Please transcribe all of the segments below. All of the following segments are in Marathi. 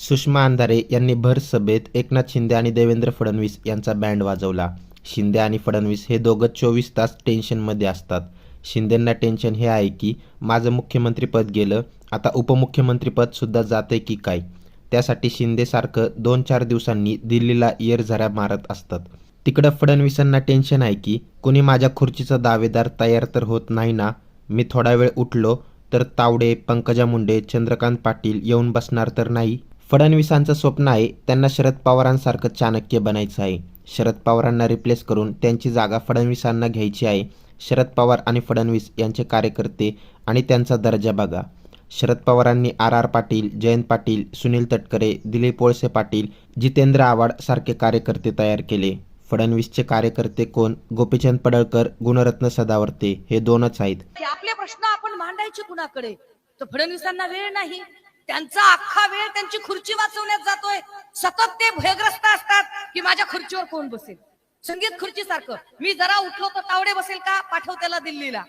सुषमा अंधारे यांनी भर सभेत एकनाथ शिंदे आणि देवेंद्र फडणवीस यांचा बँड वाजवला. शिंदे आणि फडणवीस हे दोघं चोवीस तास टेन्शनमध्ये असतात. शिंदेंना टेन्शन हे आहे की माझं मुख्यमंत्रीपद गेलं आता उपमुख्यमंत्रीपदसुद्धा जाते की काय? त्यासाठी शिंदेसारखं दोन चार दिवसांनी दिल्लीला येरझऱ्या मारत असतात. तिकडं फडणवीसांना टेन्शन आहे की कुणी माझ्या खुर्चीचा दावेदार तयार तर होत नाही ना? मी थोडा वेळ उठलो तर तावडे पंकजा मुंडे चंद्रकांत पाटील येऊन बसणार तर नाही? फडणवीसांचं स्वप्न आहे त्यांना शरद पवारांसारखं चाणक्य बनायचं आहे. शरद पवारांना रिप्लेस करून त्यांची जागा फडणवीसांना घ्यायची आहे. शरद पवार आणि फडणवीस यांचे कार्यकर्ते आणि त्यांचा दर्जा बघा. शरद पवारांनी आर आर पाटील जयंत पाटील सुनील तटकरे दिलीप वळसे पाटील जितेंद्र आव्हाड सारखे कार्यकर्ते तयार केले. फडणवीसचे कार्यकर्ते कोण? गोपीचंद पडळकर गुणरत्न सदावर्ते. हे दोनच आहेत. आपले प्रश्न आपण मांडायचे कुणाकडे? तर फडणवीसांना वेळ नाही. त्यांचा अख्खा वेळ त्यांची खुर्ची वाचवण्यात जातोय सतत ते भयग्रस्त असतात की माझ्या खुर्चीवर कोण बसेल संगीत खुर्ची सारखं मी जरा उठलो तर तावडे बसेल का पाठव त्याला दिल्लीला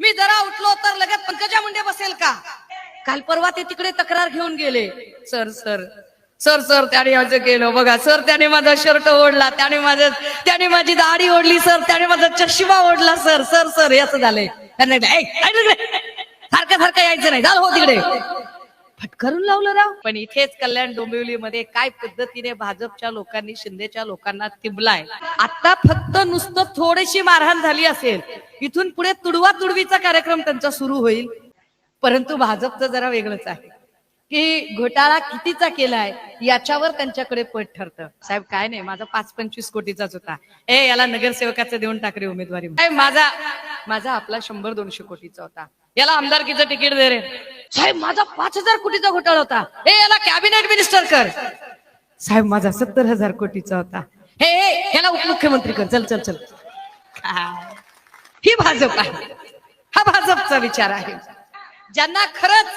मी जरा उठलो तर लगेच पंकजा मुंडे बसेल का काल परवा ते तिकडे तक्रार घेऊन गेले सर सर सर सर त्याने असं केलं बघा सर त्याने माझा शर्ट ओढला त्याने माझं त्याने माझी दाढी ओढली सर त्याने माझा चष्मा ओढला सर सर सर याचं झालंय सारखं सारखं यायचं नाही झालं हो तिकडे फटकरून लावलं राव. पण इथेच कल्याण डोंबिवलीमध्ये काय पद्धतीने भाजपच्या लोकांनी शिंदेच्या लोकांना तिबलाय. आता फक्त नुसतं थोडीशी मारहाण झाली असेल इथून पुढे तुडवा तुडवीचा कार्यक्रम त्यांचा सुरू होईल. परंतु भाजपचं जरा वेगळंच आहे. की घोटाळा कितीचा केलाय याच्यावर त्यांच्याकडे पट ठरतं. साहेब काय नाही माझा पाच पंचवीस कोटीचाच होता. ए याला नगरसेवकाचं देऊन टाकरे उमेदवारी. माझा माझा आपला शंभर दोनशे कोटीचा होता. याला आमदारकीचं तिकीट दे रे. साहेब माझा पाच हजार कोटीचा घोटाळा होता. ए याला कॅबिनेट मिनिस्टर कर. साहेब माझा सत्तर हजार कोटीचा होता. हे हे, याला उपमुख्यमंत्री कर. चल चल चल. ही भाजप आहे. हा भाजपचा विचार आहे. ज्यांना खरंच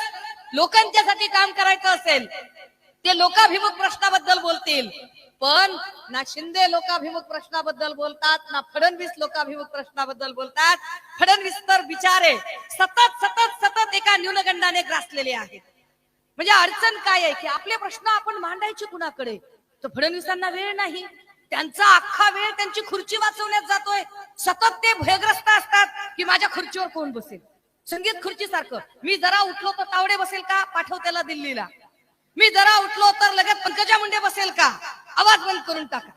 लोकांच्यासाठी काम करायचं असेल ते लोकाभिमुख प्रश्नाबद्दल बोलतील. पण ना शिंदे लोकाभिमुख प्रश्नाबद्दल बोलतात ना फडणवीस लोकाभिमुख प्रश्नाबद्दल बोलतात. फडणवीस तर बिचारे सतत सतत सतत एका न्यूनगंडाने ग्रासलेले आहेत. म्हणजे अडचण काय आहे की आपले प्रश्न आपण मांडायचे कुणाकडे? तर फडणवीसांना वेळ नाही. त्यांचा अख्खा वेळ त्यांची खुर्ची वाचवण्यात जातोय. सतत ते भयग्रस्त असतात की माझ्या खुर्चीवर कोण बसेल? संगीत खुर्ची सारखं मी जरा उठलो तर तावडे बसेल का? पाठव त्याला दिल्लीला. मी जरा उठलो तर लगेच पंकजा मुंडे बसेल का? आवाज बंद करून टाका.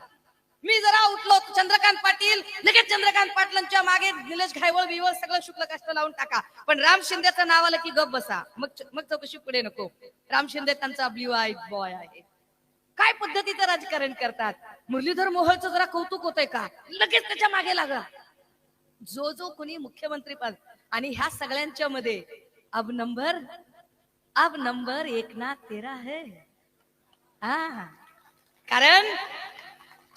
मी जरा उठलो चंद्रकांत पाटील लगेच चंद्रकांत पाटलांच्या मागे निलेश घायवळ बिवळ सगळं शुक्ल कष्ट लावून टाका. पण राम शिंदेचं नाव आलं की गप बसा. मग मग चौकशी पुढे नको. राम शिंदे त्यांचा ब्ल्यू आय बॉय आहे. काय पद्धतीचं राजकारण करतात? मुरलीधर मोहोळचं जरा कौतुक होतंय का? लगेच त्याच्यामागे लागला जो जो कोणी मुख्यमंत्री पद आणि ह्या सगळ्यांच्या मध्ये अब नंबर अब नंबर एक ना तेरा है. हा. कारण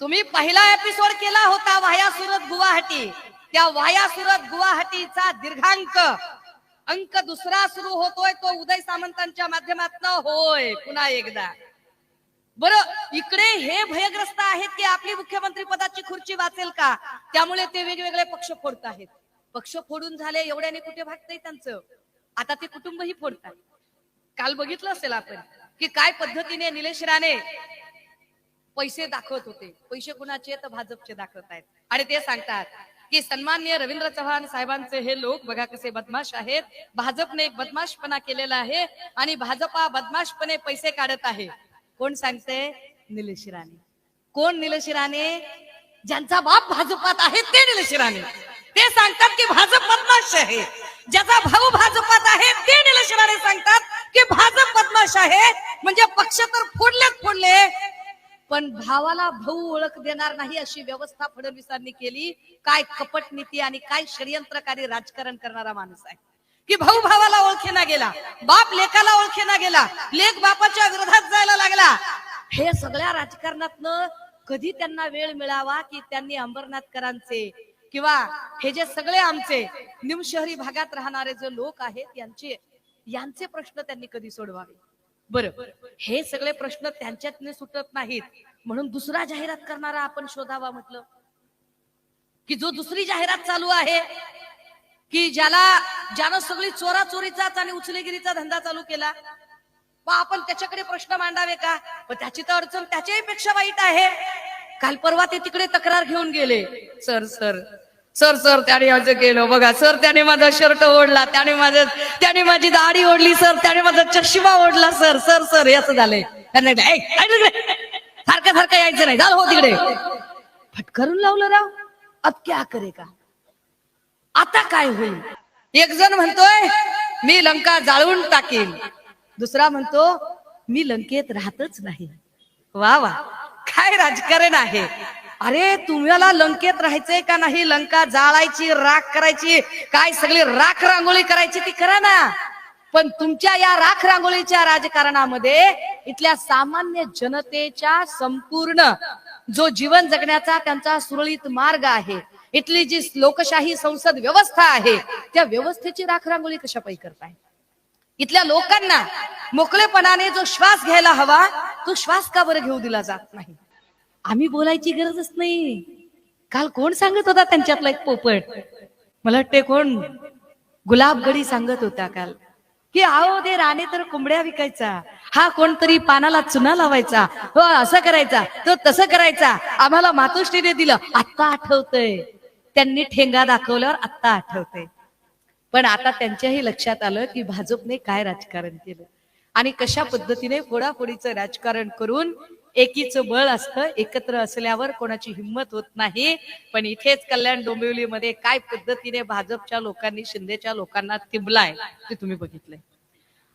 तुम्ही पहिला एपिसोड केला होता वाया सुरत गुवाहाटी. त्या वाया सुरत गुवाहाटीचा दीर्घांक अंक दुसरा सुरू होतोय तो उदय सामंतांच्या माध्यमातून होय पुन्हा एकदा. बर इकडे हे भयग्रस्त आहेत की आपली मुख्यमंत्री पदाची खुर्ची वाचेल का? त्यामुळे ते वेगवेगळे पक्ष फोडत आहेत. पक्ष फोडून झाले एवढ्याने कुठे भागतंय त्यांचं. आता ते कुटुंबही फोडतात. काल बघितलं असेल आपण की काय पद्धतीने निलेश राणे पैसे दाखवत होते. पैसे कुणाचे? तर भाजपचे दाखवत आहेत. आणि ते सांगतात की सन्माननीय रवींद्र चव्हाण साहेबांचे हे लोक बघा कसे बदमाश आहेत. भाजपने एक बदमाशपणा केलेला आहे आणि भाजपा बदमाशपणे पैसे काढत आहे. कोण सांगते? निलेश राणे. कोण निलेश राणे? ज्यांचा बाप भाजपात आहे ते निलेश राणे. ते सांगतात की भाजप बदमाश आहे. ज्याचा भाऊ भाजपात आहे ते निलेश राणे सांगतात की भाजप बदमाश आहे. म्हणजे पक्ष तर फोडलेच फोडले पण भावाला भाऊ ओळख देणार नाही अशी व्यवस्था फडणवीसांनी केली. काय कपट नीती आणि काय षडयंत्रकारी राजकारण करणारा माणूस आहे. की भाऊ भावाला ओळखेना गेला बाप लेखाला ओळखेना गेला लेख बापाच्या विरोधात जायला लागला. हे सगळ्या राजकारणातनं कधी त्यांना वेळ मिळावा की त्यांनी अंबरनाथकरांचे किंवा हे जे सगळे आमचे निमशहरी भागात राहणारे जे लोक आहेत यांचे यांचे प्रश्न त्यांनी कधी सोडवावे? बरं हे सगळे प्रश्न त्यांच्यातने सुटत नाहीत. म्हणून दुसरा जाहिरात करणारा आपण शोधावा म्हटलं. की जो दुसरी जाहिरात चालू आहे की ज्याला ज्यानं सगळी चोराचोरीचाच आणि उचलेगिरीचा धंदा चालू केला मग आपण त्याच्याकडे प्रश्न मांडावे का? पण त्याची तर अडचण त्याच्याही पेक्षा वाईट आहे. काल परवा ते तिकडे तक्रार घेऊन गेले. सर सर सर सर त्याने असं केलं. बघा सर त्याने माझा शर्ट ओढला त्याने माझं त्याने माझी दाढी ओढली सर त्याने माझा चष्मा ओढला सर सर सर असं झालंय. त्यांना सारखं सारखं यायचं नाही. झालं हो तिकडे. फटकरून लावलं राव. अब क्या करे का? आता काय होईल? एक जण म्हणतोय मी लंका जाळून टाकेल दुसरा म्हणतो मी लंकेत राहतच नाही. वा वा. काय राजकारण आहे? अरे तुम्हाला लंकेत राहायचंय का नाही? लंका जाळायची राख करायची. काय सगळी राख रांगोळी करायची ती करा ना? पण तुमच्या या राख रांगोळीच्या राजकारणामध्ये इथल्या सामान्य जनतेच्या संपूर्ण जो जीवन जगण्याचा त्यांचा सुरळीत मार्ग आहे इथली जी लोकशाही संसद व्यवस्था आहे त्या व्यवस्थेची राख रांगोळी कशापाई करताय? इथल्या लोकांना मोकळेपणाने जो श्वास घ्यायला हवा तो श्वास का बरं घेऊ दिला जात नाही? आम्ही बोलायची गरजच नाही. काल कोण सांगत होता त्यांच्यातला एक पोपट? मला वाटते कोण? गुलाबगडी सांगत होता काल. की आहो दे राणे तर कोंबड्या विकायचा. हा कोणतरी पानाला चुना लावायचा. हो असं करायचा. तो तसं करायचा. आम्हाला मातोश्रीने दिलं. आत्ता आठवतंय. त्यांनी ठेंगा दाखवल्यावर आत्ता आठवतंय. पण आता त्यांच्याही लक्षात आलं की भाजपने काय राजकारण केलं. आणि कशा पद्धतीने फोडाफोडीचं राजकारण करून एकीचं बळ असतं एकत्र असल्यावर कोणाची हिंमत होत नाही. पण इथेच कल्याण डोंबिवलीमध्ये काय पद्धतीने भाजपच्या लोकांनी शिंदेच्या लोकांना तिंबलाय ते तुम्ही बघितलंय.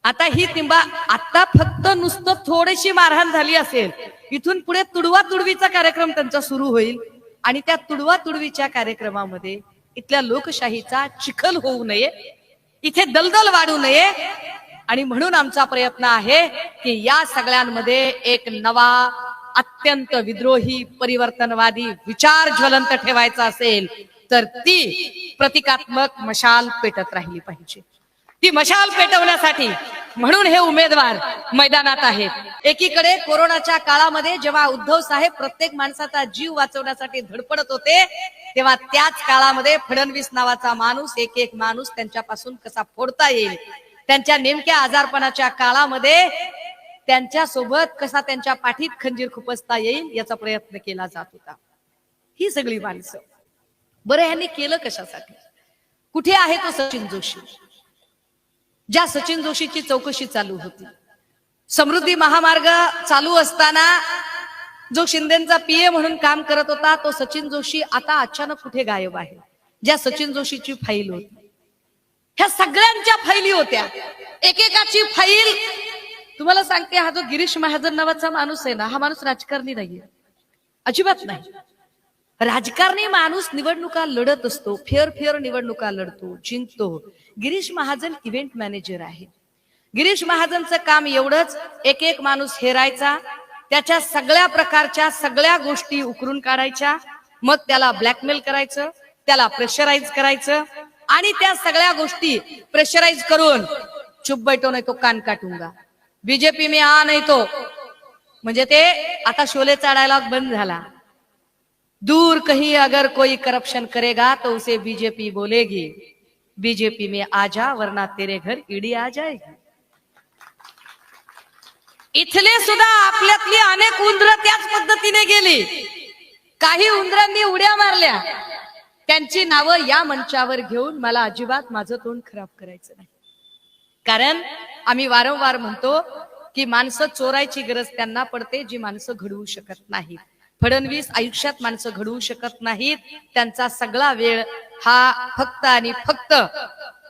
आता ही तिंबा आता फक्त नुसतं थोडीशी मारहाण झाली असेल इथून पुढे तुडवा तुडवीचा कार्यक्रम त्यांचा सुरू होईल आणि त्या तुडवा तुडवीच्या कार्यक्रमामध्ये इथल्या लोकशाहीचा चिखल होऊ नये इथे दलदल वाढू नये आणि म्हणून आमचा प्रयत्न आहे की या सगळ्यांमध्ये एक नवा अत्यंत विद्रोही परिवर्तनवादी विचार ज्वलंत ठेवायचा असेल तर ती प्रतिकात्मक मशाल पेटत राहिली पाहिजे. ती मशाल पेटवण्यासाठी म्हणून हे उमेदवार मैदानात आहेत. एकीकडे कोरोनाच्या काळामध्ये जेव्हा उद्धव साहेब प्रत्येक माणसाचा जीव वाचवण्यासाठी धडपडत होते तेव्हा त्याच काळामध्ये फडणवीस नावाचा माणूस एक एक माणूस त्यांच्यापासून कसा फोडता येईल त्यांच्या नेमक्या आजारपणाच्या काळामध्ये त्यांच्यासोबत कसा त्यांच्या पाठीत खंजीर खुपसता येईल याचा प्रयत्न केला जात होता. ही सगळी माणसं. बरं ह्यांनी केलं कशासाठी? कुठे आहे तो सचिन जोशी? ज्या सचिन जोशीची चौकशी चालू होती. समृद्धी महामार्ग चालू असताना जो शिंदेचा पीए म्हणून काम करत होता तो सचिन जोशी आता अचानक कुठे गायब आहे? ज्या सचिन जोशीची फाईल होती. ह्या सगळ्यांच्या फैली होत्या. एकेकाची फाईल तुम्हाला सांगते हा जो गिरीश महाजन नावाचा माणूस आहे ना हा माणूस राजकारणी नाहीये. अजिबात नाही. राजकारणी माणूस निवडणुका लढत असतो फेअर फेअर निवडणुका लढतो जिंकतो. गिरीश महाजन इव्हेंट मॅनेजर आहे. गिरीश महाजनचं काम एवढंच एक एक माणूस हेरायचा त्याच्या सगळ्या प्रकारच्या सगळ्या गोष्टी उकरून काढायच्या मग त्याला ब्लॅकमेल करायचं त्याला प्रेशराईज करायचं आणि त्या सगळ्या गोष्टी प्रेशराईज करून चुप बैठो नाही तो कान काटूंगा. बीजेपी में आ नाही तो. म्हणजे ते आता शोले चढायला बंद झाला. दूर कहीं अगर कोई करप्शन करेगा तो उसे बीजेपी बोलेगी. बीजेपी में आ जा वरना तेरे घर ईडी आ जाएगी. इथले सुद्धा आपल्यातली अनेक उंदर त्याच पद्धतीने गेली. काही उंदरांनी उड्या मारल्या. त्यांची नावं या मंचावर घेऊन मला अजिबात माझं तोंड खराब करायचं नाही. कारण आम्ही वारंवार म्हणतो की माणसं चोरायची गरज त्यांना पडते जी माणसं घडवू शकत नाहीत. फडणवीस आयुष्यात माणसं घडवू शकत नाहीत. त्यांचा सगळा वेळ हा फक्त आणि फक्त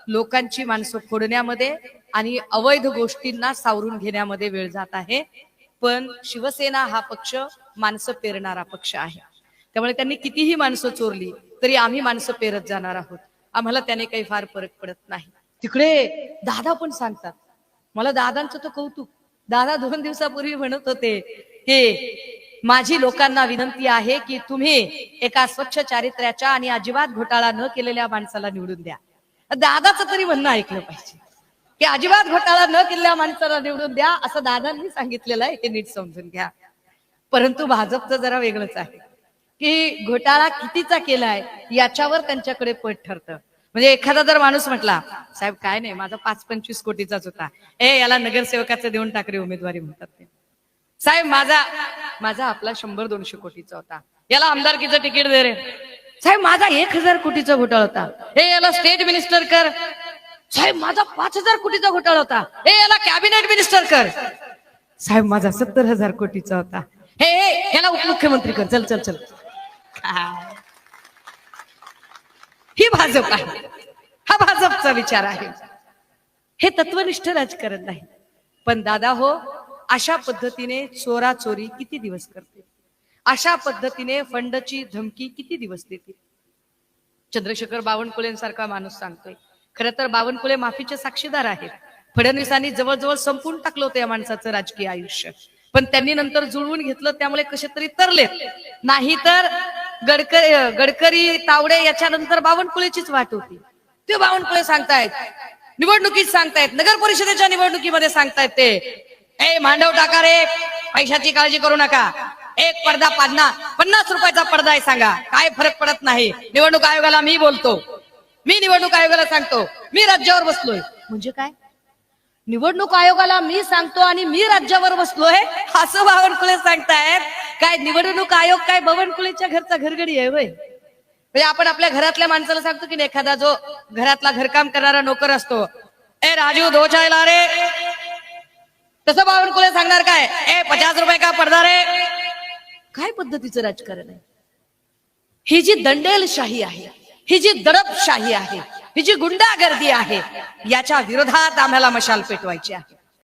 लोकांची माणसं फोडण्यामध्ये आणि अवैध गोष्टींना सावरून घेण्यामध्ये वेळ जात आहे. पण शिवसेना हा पक्ष माणसं पेरणारा पक्ष आहे. त्यामुळे त्यांनी कितीही माणसं चोरली तरी आम्ही माणसं पेरत जाणार आहोत. आम्हाला त्याने काही फार फरक पडत नाही. तिकडे दादा पण सांगतात. मला दादांचं तर कौतुक. दादा दोन दिवसापूर्वी म्हणत होते हे माझी लोकांना विनंती आहे की तुम्ही एका स्वच्छ चारित्र्याच्या आणि अजिबात घोटाळा न केलेल्या माणसाला निवडून द्या. दादाचं तरी म्हणणं ऐकलं पाहिजे. की अजिबात घोटाळा न केलेल्या माणसाला निवडून द्या असं दादांनी सांगितलेलं आहे हे नीट समजून घ्या. परंतु भाजपचं जरा वेगळंच आहे. की घोटाळा कितीचा केलाय याच्यावर त्यांच्याकडे पट ठरतं. म्हणजे एखादा जर माणूस म्हटला साहेब काय नाही माझा पाच पंचवीस कोटीचाच होता. ए याला नगरसेवकाचं देऊन टाकरे उमेदवारी म्हणतात ते. साहेब माझा माझा आपला शंभर दोनशे कोटीचा होता. याला आमदारकीचं तिकीट दे रे. साहेब माझा एक हजार कोटीचा घोटाळा होता. हे याला स्टेट मिनिस्टर कर. साहेब माझा पाच हजार कोटीचा घोटाळा होता. हे याला कॅबिनेट मिनिस्टर कर. साहेब माझा सत्तर हजार कोटीचा होता. हे हे याला उपमुख्यमंत्री कर. चल चल चल. काय? ही भाजप आहे. हा भाजपचा विचार आहे. हे तत्वनिष्ठ राजकारण नाही. पण दादा हो अशा पद्धतीने चोरा चोरी किती दिवस करते? अशा पद्धतीने फंडची धमकी किती दिवस देते? चंद्रशेखर बावनकुळेंसारखा माणूस सांगतोय. खरं तर बावनकुळे माफीचे साक्षीदार आहेत. फडणवीसांनी जवळजवळ संपून टाकलं होतं या माणसाचं राजकीय आयुष्य. पण त्यांनी नंतर जुळवून घेतलं त्यामुळे कसे तरी तरले नाही तर गडकरी गडकरी तावडे याच्यानंतर बावनकुळेचीच वाट होती. ते बावनकुळे सांगतायत. निवडणुकीत सांगतायत. नगर परिषदेच्या निवडणुकीमध्ये सांगतायत ते. ए मांडव टाका रे. पैशाची काळजी करू नका. एक पडदा पाडना. पन्नास रुपयाचा पडदा आहे सांगा. काय फरक पडत नाही. निवडणूक आयोगाला मी बोलतो. मी निवडणूक आयोगाला सांगतो. मी राज्यावर बसलोय. म्हणजे काय? निवडणूक आयोगाला मी सांगतो आणि मी राज्यावर बसलोय? असं बावनकुळे सांगतायत. काय निवडणूक आयोग काय बवनकुलेच्या घरचा घरगडी आहे होय? म्हणजे आपण आपल्या घरातल्या माणसाला सांगतो की एखादा जो घरातला घरकाम करणारा नोकर असतो ए राजू धोचायला रे. तसं बावनकुले सांगणार काय? ए पचास रुपये का पडदा रे? काय पद्धतीचं राजकारण आहे? ही जी दंडेलशाही आहे ही जी दडपशाही आहे ही जी गुंडागर्दी आहे याच्या विरोधात आम्हाला मशाल पेटवायची आहे.